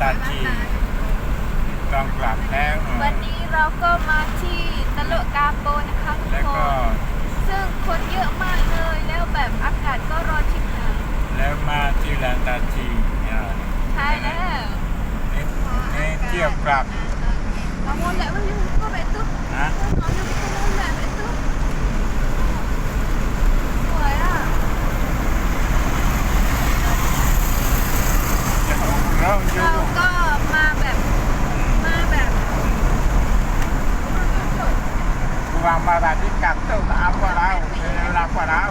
ตาจีลองกลับแล้ววันนี้เราก็มาที่ตะโลกาโปนะคะทุกแล้วคนซึ่งคนเยอะมากเลยแล้วแบบอากาศก็ร้อนชิบหายแล้วมาที่ลานตาจีเนี่ยใช่แล้ว เนี่ยเที่ยวกลับ กังวลและว่าอยู่ แล้วเราก็มาแบบมาแบบว่ามาแบบที่กัดเต้าตามกว่าเราเวลากว่าเรา